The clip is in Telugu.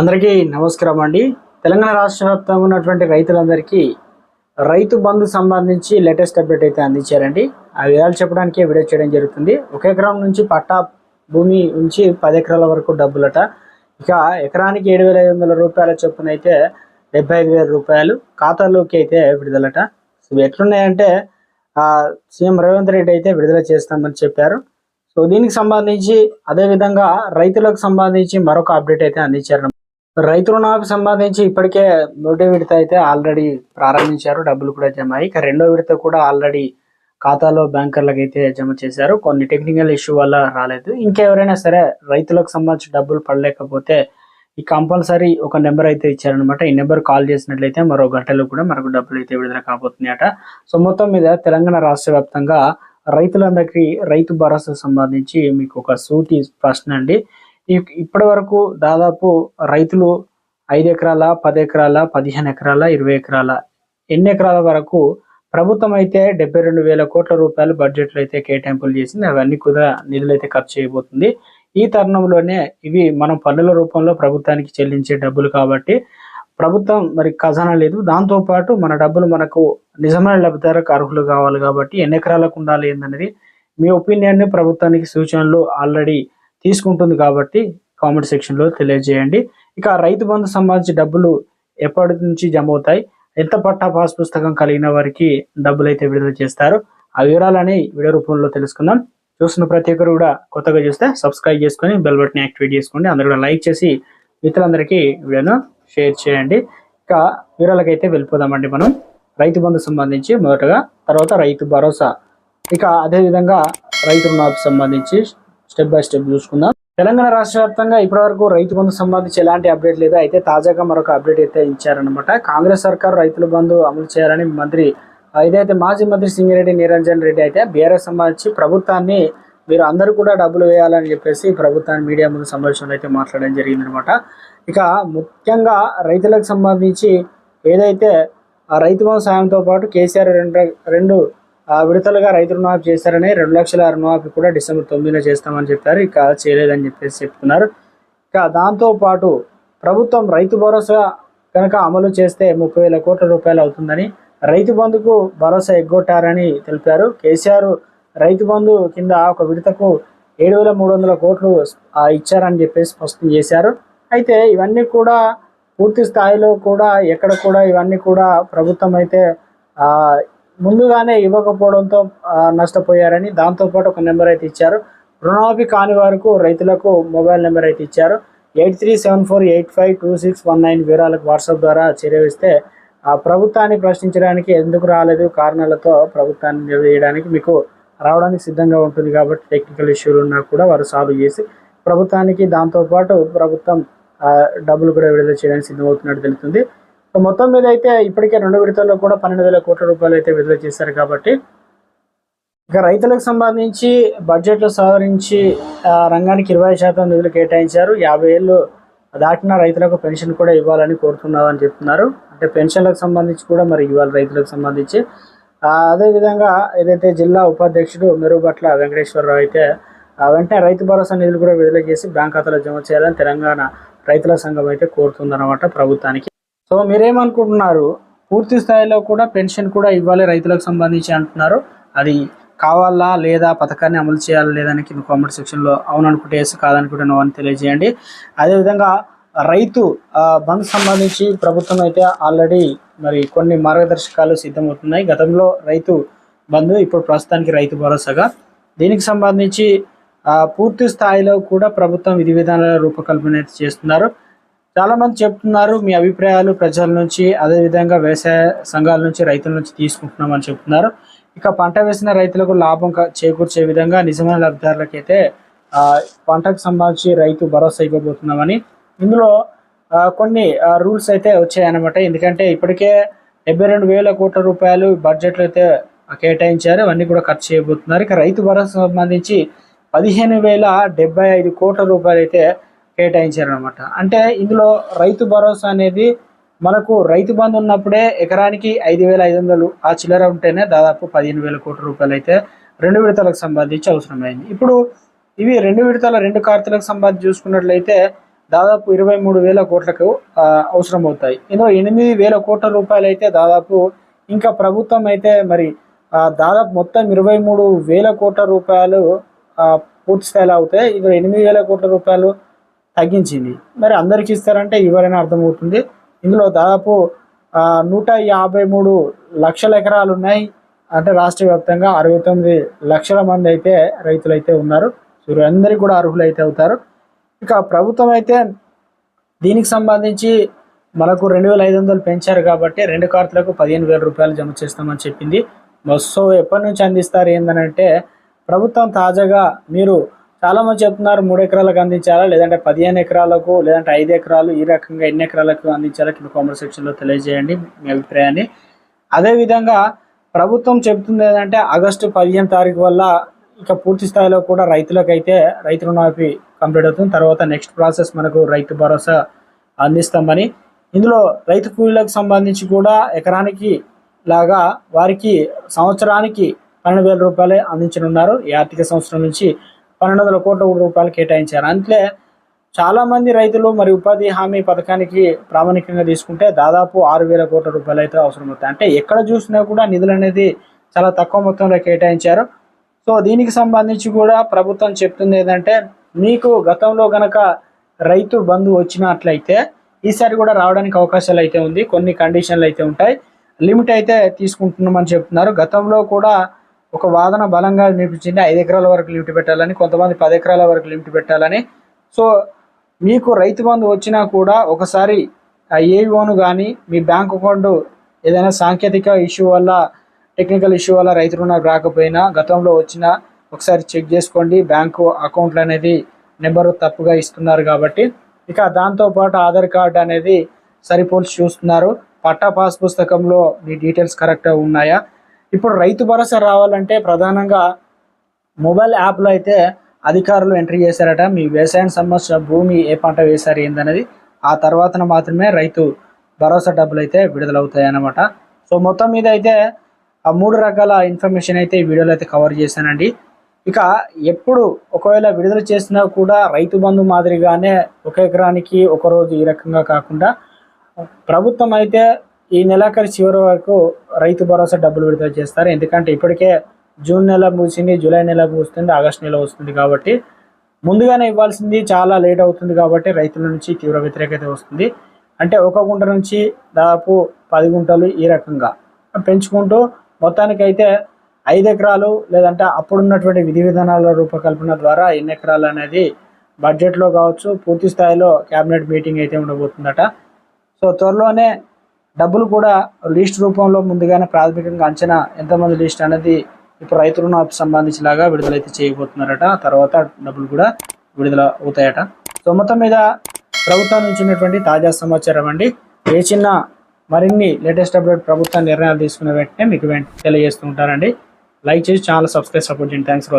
అందరికీ నమస్కారం అండి. తెలంగాణ రాష్ట్ర వ్యాప్తంగా ఉన్నటువంటి రైతులందరికీ రైతు బంధు సంబంధించి లేటెస్ట్ అప్డేట్ అయితే అందించారండి. ఆ వివరాలు చెప్పడానికి వీడియో చేయడం జరుగుతుంది. ఒక ఎకరం నుంచి పట్టా భూమి నుంచి పది ఎకరాల వరకు డబ్బులట. ఇక ఎకరానికి ఏడు వేల ఐదు వందల రూపాయల చొప్పున అయితే డెబ్బై ఐదు వేల రూపాయలు ఖాతాలోకి అయితే విడుదలట. సో ఇవి ఎట్లున్నాయంటే సీఎం రేవంత్ రెడ్డి అయితే విడుదల చేస్తామని చెప్పారు. సో దీనికి సంబంధించి అదే విధంగా రైతులకు సంబంధించి మరొక అప్డేట్ అయితే అందించారు రైతు రుణాలకు సంబంధించి ఇప్పటికే మొదటి విడత అయితే ఆల్రెడీ ప్రారంభించారు. డబ్బులు కూడా జమ అయ్యి ఇక రెండో విడత కూడా ఆల్రెడీ ఖాతాలో బ్యాంకర్లకు అయితే జమ చేశారు. కొన్ని టెక్నికల్ ఇష్యూ వల్ల రాలేదు. ఇంకెవరైనా సరే రైతులకు సంబంధించి డబ్బులు పడలేకపోతే ఈ కంపల్సరీ ఒక నెంబర్ అయితే ఇచ్చారనమాట ఈ నెంబర్ కాల్ చేసినట్లయితే మరో గంటలో కూడా మనకు డబ్బులు అయితే విడుదల కాబోతున్నాయట. సో మొత్తం మీద తెలంగాణ రాష్ట్ర వ్యాప్తంగా రైతులందరికీ రైతు భరోసా సంబంధించి మీకు ఒక సూటి ప్రశ్న అండి. ఈ- ఇప్పటి వరకు దాదాపు రైతులు ఐదు ఎకరాల పది ఎకరాల పదిహేను ఎకరాల ఇరవై ఎకరాల ఎన్ని ఎకరాల వరకు ప్రభుత్వం అయితే డెబ్బై రెండు వేల కోట్ల రూపాయలు బడ్జెట్లు అయితే కేటాయింపులు చేసింది. అవన్నీ కూడా నిధులు అయితే ఖర్చు చేయబోతుంది. ఈ తరుణంలోనే ఇవి మనం పన్నుల రూపంలో ప్రభుత్వానికి చెల్లించే డబ్బులు కాబట్టి ప్రభుత్వం మరి ఖజానా లేదు. దాంతో పాటు మన డబ్బులు మనకు నిజమైన లబ్ధిదారులకు అర్హులు కావాలి కాబట్టి ఎన్ని ఎకరాలకు ఉండాలి ఏందనేది మీ ఒపీనియన్ ప్రభుత్వానికి సూచనలు ఆల్రెడీ తీసుకుంటుంది కాబట్టి కామెంట్ సెక్షన్లో తెలియజేయండి. ఇక రైతు బంధు సంబంధించి డబ్బులు ఎప్పటి నుంచి జమ అవుతాయి? ఎంత పట్టా పాస్ పుస్తకం కలిగిన వారికి డబ్బులు అయితే విడుదల చేస్తారు? ఆ వివరాలని వీడియో రూపంలో తెలుసుకుందాం. చూస్తున్న ప్రతి ఒక్కరు కూడా కొత్తగా చూస్తే సబ్స్క్రైబ్ చేసుకొని బెల్ బటన్ యాక్టివేట్ చేసుకోండి. అందరూ కూడా లైక్ చేసి మిత్రులందరికీ వీడియోను షేర్ చేయండి. ఇక వివరాలకైతే వెళ్ళిపోదామండి మనం. రైతు బంధు సంబంధించి మొదటగా తర్వాత రైతు భరోసా. ఇక అదే విధంగా రైతు రుణాలకు సంబంధించి స్టెప్ బై స్టెప్ చూసుకుందాం. తెలంగాణ రాష్ట్ర వ్యాప్తంగా ఇప్పటివరకు రైతు బంధు సంబంధించి ఎలాంటి అప్డేట్ లేదు. అయితే తాజాగా మరొక అప్డేట్ అయితే ఇచ్చారనమాట కాంగ్రెస్ సర్కార్ రైతుల బంధు అమలు చేయాలని మంత్రి ఇదైతే మాజీ మంత్రి సింగిరెడ్డి నిరంజన్ రెడ్డి అయితే బీఆర్ఎస్ సంబంధించి ప్రభుత్వాన్ని మీరు అందరూ కూడా డబ్బులు వేయాలని చెప్పేసి ప్రభుత్వాన్ని మీడియా ముందు సమావేశంలో అయితే మాట్లాడడం జరిగిందనమాట ఇక ముఖ్యంగా రైతులకు సంబంధించి ఏదైతే రైతు బంధు సాయంతో పాటు కేసీఆర్ రెండు రెండు విడతలుగా రైతు రుణమాఫీ చేశారని రెండు లక్షల రుణమాఫీ కూడా డిసెంబర్ తొమ్మిదిన చేస్తామని చెప్పారు. ఇక చేయలేదని చెప్పేసి చెప్తున్నారు. ఇక దాంతో పాటు ప్రభుత్వం రైతు భరోసా కనుక అమలు చేస్తే ముప్పై వేల కోట్ల రూపాయలు అవుతుందని రైతు బంధుకు భరోసా ఎగ్గొట్టారని తెలిపారు. కేసీఆర్ రైతు బంధు కింద ఒక విడతకు ఏడు వేల మూడు వందల కోట్లు ఇచ్చారని చెప్పేసి స్పష్టం చేశారు. అయితే ఇవన్నీ కూడా పూర్తి స్థాయిలో కూడా ఎక్కడ కూడా ఇవన్నీ కూడా ప్రభుత్వం అయితే ముందుగానే ఇవ్వకపోవడంతో నష్టపోయారని దాంతోపాటు ఒక నెంబర్ అయితే ఇచ్చారు. రుణమాఫీ కాని వారికి రైతులకు మొబైల్ నెంబర్ అయితే ఇచ్చారు. Eight three seven four eight five two six one nine వివరాలకు వాట్సాప్ ద్వారా చేరవేస్తే ఆ ప్రభుత్వాన్ని ప్రశ్నించడానికి ఎందుకు రాలేదు కారణాలతో ప్రభుత్వాన్ని నిలదీయడానికి మీకు రావడానికి సిద్ధంగా ఉంటుంది కాబట్టి టెక్నికల్ ఇష్యూలు ఉన్నా కూడా వారు సాల్వ్ చేసి ప్రభుత్వానికి దాంతోపాటు ప్రభుత్వం డబ్బులు కూడా విడుదల చేయడానికి సిద్ధమవుతున్నట్టు తెలుస్తుంది. సో మొత్తం మీద అయితే ఇప్పటికే రెండు విడతల్లో కూడా పన్నెండు వేల కోట్ల రూపాయలు అయితే విడుదల చేశారు కాబట్టి ఇక రైతులకు సంబంధించి బడ్జెట్లో సవరించి రంగానికి ఇరవై శాతం నిధులు కేటాయించారు. యాభై ఏళ్ళు దాటిన రైతులకు పెన్షన్ కూడా ఇవ్వాలని కోరుతున్నామని చెప్తున్నారు. అంటే పెన్షన్లకు సంబంధించి కూడా మరి ఇవ్వాలి రైతులకు సంబంధించి. అదేవిధంగా ఏదైతే జిల్లా ఉపాధ్యక్షుడు మెరుగుపట్ల వెంకటేశ్వరరావు అయితే వెంటనే రైతు భరోసా నిధులు కూడా విడుదల చేసి బ్యాంక్ ఖాతాలో జమ చేయాలని తెలంగాణ రైతుల సంఘం అయితే కోరుతుందన్నమాట ప్రభుత్వానికి. సో మీరేమనుకుంటున్నారు? పూర్తి స్థాయిలో కూడా పెన్షన్ కూడా ఇవ్వాలి రైతులకు సంబంధించి అంటున్నారు. అది కావాలా లేదా పథకాన్ని అమలు చేయాలా లేదా అని కింద కామెంట్ సెక్షన్లో అవును అనుకుంటే ఎస్ కాదనుకుంటే నో అని తెలియజేయండి. అదేవిధంగా రైతు బంద్ సంబంధించి ప్రభుత్వం అయితే ఆల్రెడీ మరి కొన్ని మార్గదర్శకాలు సిద్ధమవుతున్నాయి. గతంలో రైతు బంద్ ఇప్పుడు ప్రస్తుతానికి రైతు భరోసాగా. దీనికి సంబంధించి పూర్తి స్థాయిలో కూడా ప్రభుత్వం విధి విధానాల రూపకల్పన అయితే చేస్తున్నారు. చాలా మంది చెప్తున్నారు మీ అభిప్రాయాలు ప్రజల నుంచి అదేవిధంగా వ్యవసాయ సంఘాల నుంచి రైతుల నుంచి తీసుకుంటున్నామని చెప్తున్నారు. ఇక పంట వేసిన రైతులకు లాభం చేకూర్చే విధంగా నిజమైన లబ్ధిదారులకైతే పంటకు సంబంధించి రైతు భరోసా ఇవ్వబోతున్నామని. ఇందులో కొన్ని రూల్స్ అయితే వచ్చాయన్నమాట. ఎందుకంటే ఇప్పటికే డెబ్బై రెండు వేల కోట్ల రూపాయలు బడ్జెట్లో అయితే కేటాయించారు. అవన్నీ కూడా ఖర్చు చేయబోతున్నారు. ఇక రైతు భరోసా సంబంధించి పదిహేను వేల డెబ్బై ఐదు కోట్ల రూపాయలు అయితే కేటాయించారనమాట అంటే ఇందులో రైతు భరోసా అనేది మనకు రైతు బంధు ఉన్నప్పుడే ఎకరానికి ఐదు వేల ఐదు వందలు ఆ చిల్లర ఉంటేనే దాదాపు పదిహేను వేల కోట్ల రూపాయలు అయితే రెండు విడతలకు సంబంధించి అవసరమైంది. ఇప్పుడు ఇవి రెండు విడతల రెండు కార్తలకు సంబంధించి చూసుకున్నట్లయితే దాదాపు ఇరవై మూడు వేల కోట్లకు అవసరం అవుతాయి ఇందులో ఎనిమిది వేల కోట్ల రూపాయలు అయితే దాదాపు ఇంకా ప్రభుత్వం అయితే మరి దాదాపు మొత్తం ఇరవై మూడు వేల కోట్ల రూపాయలు పూర్తి స్థాయిలో అవుతాయి. ఇందులో ఎనిమిది వేల కోట్ల రూపాయలు తగ్గించింది. మరి అందరికి ఇస్తారంటే ఎవరైనా అర్థమవుతుంది. ఇందులో దాదాపు నూట యాభై మూడు లక్షల ఎకరాలు ఉన్నాయి. అంటే రాష్ట్ర వ్యాప్తంగా అరవై తొమ్మిది లక్షల మంది అయితే రైతులు అయితే ఉన్నారు. వీరందరికీ అందరికీ కూడా అర్హులు అయితే అవుతారు. ఇక ప్రభుత్వం అయితే దీనికి సంబంధించి మనకు రెండు వేల ఐదు వందలు పెంచారు కాబట్టి రెండు కార్తులకు పదిహేను వేల రూపాయలు జమ చేస్తామని చెప్పింది. సో ఎప్పటి నుంచి అందిస్తారు ఏందనంటే ప్రభుత్వం తాజాగా మీరు చాలా మంది చెప్తున్నారు మూడు ఎకరాలకు అందించాలా లేదంటే పదిహేను ఎకరాలకు లేదంటే ఐదు ఎకరాలు ఈ రకంగా ఎన్ని ఎకరాలకు అందించాలా కింద కామెంట్ సెక్షన్లో తెలియజేయండి మీ అభిప్రాయాన్ని. అదేవిధంగా ప్రభుత్వం చెప్తుంది ఏంటంటే ఆగస్టు పదిహేను తారీఖు వల్ల ఇక పూర్తి స్థాయిలో కూడా రైతులకైతే రైతు రుణమాఫీ కంప్లీట్ అవుతుంది. తర్వాత నెక్స్ట్ ప్రాసెస్ మనకు రైతు భరోసా అందిస్తామని. ఇందులో రైతు కూలీలకు సంబంధించి కూడా ఎకరానికి లాగా వారికి సంవత్సరానికి పన్నెండు వేల రూపాయలే అందించనున్నారు. ఈ ఆర్థిక సంవత్సరం నుంచి పన్నెండు వందల కోట్ల రూపాయలు కేటాయించారు. అంతే చాలామంది రైతులు మరి ఉపాధి హామీ పథకానికి ప్రామాణికంగా తీసుకుంటే దాదాపు ఆరు వేల కోట్ల రూపాయలు అయితే అవసరం అవుతాయి. అంటే ఎక్కడ చూసినా కూడా నిధులు అనేది చాలా తక్కువ మొత్తంలో కేటాయించారు. సో దీనికి సంబంధించి కూడా ప్రభుత్వం చెప్తుంది ఏంటంటే మీకు గతంలో గనక రైతు బంధు వచ్చినట్లయితే ఈసారి కూడా రావడానికి అవకాశాలు అయితే ఉంది. కొన్ని కండిషన్లు అయితే ఉంటాయి. లిమిట్ అయితే తీసుకుంటున్నామని చెప్తున్నారు. గతంలో కూడా ఒక వాదన బలంగా వినిపించింది ఐదు ఎకరాల వరకు లిమిట్ పెట్టాలని కొంతమంది పది ఎకరాల వరకు లిమిట్ పెట్టాలని. సో మీకు రైతు బంధు వచ్చినా కూడా ఒకసారి ఆ కానీ మీ బ్యాంక్ అకౌంట్ ఏదైనా సాంకేతిక ఇష్యూ వల్ల టెక్నికల్ ఇష్యూ వల్ల రైతు రుణాలు రాకపోయినా గతంలో వచ్చినా ఒకసారి చెక్ చేసుకోండి. బ్యాంకు అకౌంట్లు అనేది నెంబరు తప్పుగా ఇస్తున్నారు కాబట్టి. ఇక దాంతోపాటు ఆధార్ కార్డు అనేది సరిపోల్చి చూస్తున్నారు. పట్టా పాస్ పుస్తకంలో మీ డీటెయిల్స్ కరెక్ట్గా ఉన్నాయా? ఇప్పుడు రైతు భరోసా రావాలంటే ప్రధానంగా మొబైల్ యాప్లో అయితే అధికారులు ఎంట్రీ చేశారట. మీ వ్యవసాయం సంబంధించిన భూమి ఏ పంట వేశారు ఏందనేది. ఆ తర్వాతన మాత్రమే రైతు భరోసా డబ్బులు అయితే విడుదలవుతాయి అన్నమాట సో మొత్తం మీద అయితే ఆ మూడు రకాల ఇన్ఫర్మేషన్ అయితే ఈ వీడియోలో అయితే కవర్ చేశానండి. ఇక ఎప్పుడు ఒకవేళ విడుదల చేసినా కూడా రైతు బంధు మాదిరిగానే ఒక ఎకరానికి ఒక రోజు ఈ రకంగా కాకుండా ప్రభుత్వం అయితే ఈ నెలాఖరు చివరి వరకు రైతు భరోసా డబ్బులు విడుదల చేస్తారు. ఎందుకంటే ఇప్పటికే జూన్ నెల ముగిసింది జూలై నెల ముగుస్తుంది ఆగస్ట్ నెల వస్తుంది కాబట్టి ముందుగానే ఇవ్వాల్సింది చాలా లేట్ అవుతుంది కాబట్టి రైతుల నుంచి తీవ్ర వ్యతిరేకత వస్తుంది. అంటే ఒక గుంట నుంచి దాదాపు పది గుంటలు ఈ రకంగా పెంచుకుంటూ మొత్తానికైతే ఐదు ఎకరాలు లేదంటే అప్పుడున్నటువంటి విధి విధానాల రూపకల్పన ద్వారా ఎన్ని ఎకరాలు అనేది బడ్జెట్లో కావచ్చు పూర్తి స్థాయిలో క్యాబినెట్ మీటింగ్ అయితే ఉండబోతుందట. సో త్వరలోనే డబ్బులు కూడా లిస్ట్ రూపంలో ముందుగానే ప్రాథమికంగా అంచనా ఎంతమంది లిస్ట్ అనేది ఇప్పుడు రైతు రుణాలకు సంబంధించి లాగా విడుదలైతే చేయబోతున్నారట. తర్వాత డబ్బులు కూడా విడుదల అవుతాయట. సో మొత్తం మీద ప్రభుత్వం నుంచి ఉన్నటువంటి తాజా సమాచారం అండి. ఏ చిన్న మరిన్ని లేటెస్ట్ అప్డేట్ ప్రభుత్వ నిర్ణయాలు తీసుకున్న వెంటనే మీకు వెంట తెలియజేస్తూ ఉంటారండి. లైక్ చేసి ఛానల్ సబ్స్క్రైబ్ సపోర్ట్ చేయండి. థ్యాంక్స్